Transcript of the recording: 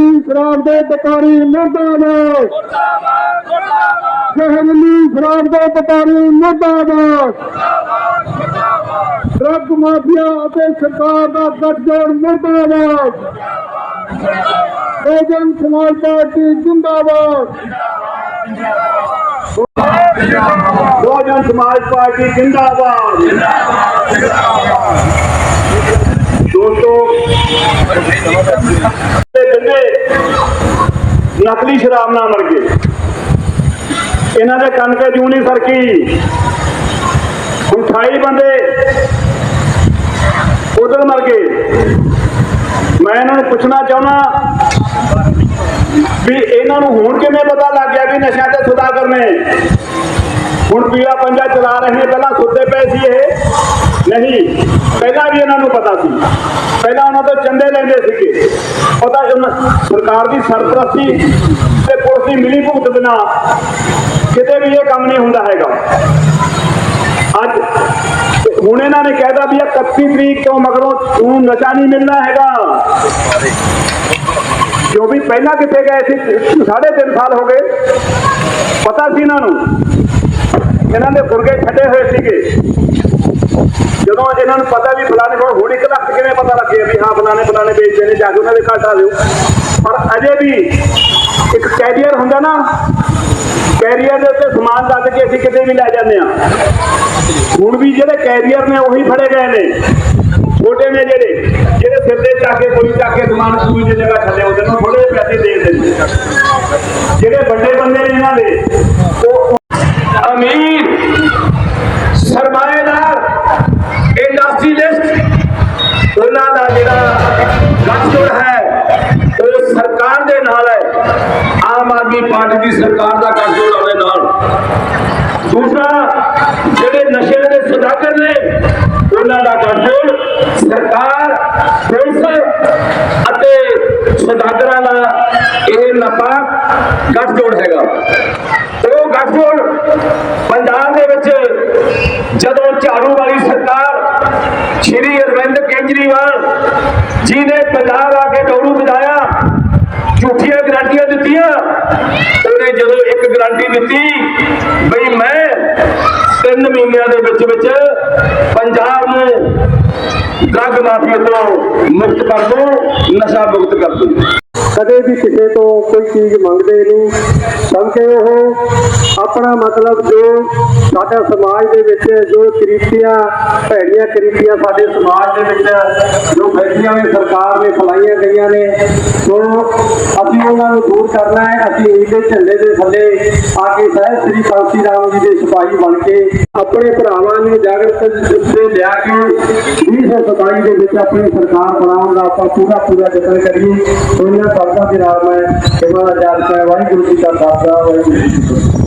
ਜ਼ਹਿਰੀਲੀ ਸ਼ਰਾਬ ਦੇ ਵਪਾਰੀ ਮੁਰਦਾਬਾਦ। ਜ਼ਹਿਰੀਲੀ ਸ਼ਰਾਬ ਦੇ ਵਪਾਰੀ ਮੁਰਦਾਬਾਦ। ਡਰੱਗ ਮਾਫੀਆ ਅਤੇ ਸਰਕਾਰ ਦਾ ਗੱਠਜੋੜ ਮੁਰਦਾਬਾਦ। ਬਹੁਜਨ ਸਮਾਜ ਪਾਰਟੀ ਜਿੰਦਾਬਾਦ। ਬਹੁਜਨ ਸਮਾਜ ਪਾਰਟੀ ਜਿੰਦਾਬਾਦ। ਦੋਸਤੋ ਨਕਲੀ ਸ਼ਰਾਬ ਨਾਲ ਮਰ ਗਏ ਇਹਨਾਂ ਦੇ ਕਣਕੇ ਜੂ ਨਹੀਂ ਸਰਕੀ। ਹੁਣ 28 ਬੰਦੇ ਉਧਰ ਮਰ ਗਏ। ਮੈਂ ਇਹਨਾਂ ਨੂੰ ਪੁੱਛਣਾ ਚਾਹੁੰਦਾ ਵੀ ਇਹਨਾਂ ਨੂੰ ਹੁਣ ਕਿਵੇਂ ਪਤਾ ਲੱਗ ਗਿਆ ਵੀ ਨਸ਼ਾ ਤੇ ਸੁਦਾਗਰ ਕਰਨੇ? ਹੁਣ ਪੀਲਾ ਪੰਜਾ ਚਲਾ ਰਹੇ ਨੇ, ਪਹਿਲਾਂ ਸੁੱਤੇ ਪਏ ਸੀ ਇਹ। ਨਹੀਂ, ਪਹਿਲਾਂ ਵੀ ਇਹਨਾਂ ਨੂੰ ਪਤਾ ਸੀ। ਪਹਿਲਾਂ ਉਹਨਾਂ ਤੋਂ ਚੰਦੇ ਲੈਂਦੇ ਸੀਗੇ। ਪਤਾ ਉਹਨਾਂ- ਸਰਕਾਰ ਦੀ ਸਰਪ੍ਰਸਤੀ ਤੇ ਪੁਲਿਸ ਦੀ ਮਿਲੀ ਭੁਗਤ ਬਿਨਾ ਕਿਤੇ ਵੀ ਇਹ ਕੰਮ ਨਹੀਂ ਹੁੰਦਾ ਹੈਗਾ। ਅੱਜ ਤੇ ਹੁਣ ਇਹਨਾਂ ਨੇ ਕਹਿਦਾ ਵੀ ਇਹ 31 ਤਰੀਕ ਤੋਂ ਮਗਰੋਂ ਤੂੰ ਨਸ਼ਾ ਨਹੀਂ ਮਿਲਣਾ ਹੈਗਾ। ਜੋ ਵੀ ਪਹਿਲਾਂ ਕਿੱਥੇ ਗਏ ਸੀ? ਸਾਢੇ ਤਿੰਨ ਸਾਲ ਹੋ ਗਏ। ਪਤਾ ਸੀ ਇਹਨਾਂ ਨੂੰ। ਇਹਨਾਂ ਦੇ ਗੁਰਗੇ ਛੱਡੇ ਹੋਏ ਸੀਗੇ। ਜਦੋਂ ਇਹਨਾਂ ਨੂੰ ਪਤਾ ਵੀ ਫਲਾਣੇ ਕੋਲ ਹੁਣ ਇੱਕ ਲੱਖ ਕਿਵੇਂ ਪਤਾ ਲੱਗਿਆ ਵੀ ਹਾਂ, ਫਲਾਣੇ ਫਲਾਣੇ ਵੇਚਦੇ ਨੇ, ਜਾ ਕੇ ਉਹਨਾਂ ਦੇ ਘਰ ਆ ਦਿਓ। ਪਰ ਅਜੇ ਵੀ ਇੱਕ ਕੈਰੀਅਰ ਹੁੰਦਾ ਨਾ ਕੈਰੀਅਰ ਦੇ ਉੱਤੇ ਸਮਾਨ ਦੱਸ ਕੇ ਅਸੀਂ ਕਿਤੇ ਵੀ ਲੈ ਜਾਂਦੇ ਆ ਹੁਣ ਵੀ ਜਿਹੜੇ ਕੈਰੀਅਰ ਨੇ ਉਹੀ ਫੜੇ ਗਏ ਨੇ। ਛੋਟੇ ਨੇ ਜਿਹੜੇ ਜਿਹੜੇ ਸਿਰ ਤੇ ਚੱਕ ਕੇ ਪੁਲਿਸ ਚੱਕ ਕੇ ਸਮਾਨ ਸੂਈ ਜਗ੍ਹਾ ਥੱਲੇ ਉਹਦੇ ਨੂੰ ਥੋੜੇ ਪੈਸੇ ਦੇ ਦਿੰਦੇ ਜਿਹੜੇ ਵੱਡੇ ਬੰਦੇ ਨੇ ਇਹਨਾਂ ਦੇ ਪਾਰਟੀ ਦੀ ਸਰਕਾਰ ਦਾ ਗੱਠਜੋੜ ਉਹਦੇ ਨਾਲ। ਦੂਸਰਾ, ਜਿਹੜੇ ਨਸ਼ੇ ਦੇ ਸੁਦਾਗਰ ਨੇ, ਉਹਨਾਂ ਦਾ ਗੱਠਜੋੜ ਸਰਕਾਰ, ਪੁਲਿਸ ਅਤੇ ਸੁਦਾਗਰਾਂ ਦਾ ਇਹ ਨਾਪਾਕ ਗੱਠਜੋੜ ਹੈਗਾ। ਉਹ ਗੱਠਜੋੜ ਪੰਜਾਬ ਦੇ ਵਿੱਚ ਜਦੋਂ ਝਾੜੂ ਵਾਲੀ ਸਰਕਾਰ ਸ਼੍ਰੀ ਅਰਵਿੰਦ ਕੇਜਰੀਵਾਲ ਜੀ ਨੇ ਪੰਜਾਬ ਆ ਗਰੰਟੀਆਂ ਦਿੱਤੀਆਂ। ਉਹਨੇ ਜਦੋਂ ਇੱਕ ਗਰੰਟੀ ਦਿੱਤੀ, ਬਈ ਮੈਂ ਤਿੰਨ ਮਹੀਨਿਆਂ ਦੇ ਵਿੱਚ ਵਿੱਚ ਪੰਜਾਬ ਨੂੰ ਡਰੱਗ ਮਾਫੀਆ ਤੋਂ ਮੁਕਤ ਕਰ ਦੂੰ, ਨਸ਼ਾ ਮੁਕਤ ਕਰ ਦੂੰ। ਕਦੇ ਵੀ ਕਿਸੇ ਤੋਂ ਕੋਈ ਚੀਜ਼ ਮੰਗਦੇ ਨਹੀਂ। ਬਲਕਿ ਉਹ ਆਪਣਾ ਮਤਲਬ ਜੋ ਸਾਡਾ ਸਮਾਜ ਦੇ ਵਿੱਚ, ਜੋ ਕਰੀਬੀਆਂ ਭੈੜੀਆਂ ਕਰੀਬੀਆਂ ਸਾਡੇ ਸਮਾਜ ਦੇ ਵਿੱਚ, ਜੋ ਬੈਠੀਆਂ ਨੇ, ਸਰਕਾਰ ਨੇ ਫਲਾਈਆਂ ਗਈਆਂ ਨੇ, ਸੋ ਅਸੀਂ ਉਹਨਾਂ ਨੂੰ ਦੂਰ ਕਰਨਾ ਹੈ। ਅਸੀਂ ਇਹਦੇ ਝੰਡੇ ਦੇ ਥੱਲੇ ਆ ਕੇ ਸਾਹਿਬ ਸ੍ਰੀ ਕਾਂਸੀ ਰਾਮ ਜੀ ਦੇ ਸਿਪਾਹੀ ਬਣ ਕੇ ਆਪਣੇ ਭਰਾਵਾਂ ਨੂੰ ਜਾਗਰਤ ਤੇ ਲਿਆ ਕੇ 2027 ਦੇ ਵਿੱਚ ਆਪਣੀ ਸਰਕਾਰ ਬਣਾਉਣ ਦਾ ਆਪਾਂ ਪੂਰਾ ਪੂਰਾ ਯਤਨ ਕਰੀਏ। ਉਹਨਾਂ ਸਰਕਾਰ ਦੇ ਨਾਲ ਮੈਂ, ਇਹਨਾਂ ਦਾ ਜਾਲ ਵਾਹਿਗੁਰੂ ਜੀ ਕਾ ਖਾਲਸਾ, ਵਾਹਿਗੁਰੂ ਜੀ ਕੀ ਫਤਿਹ।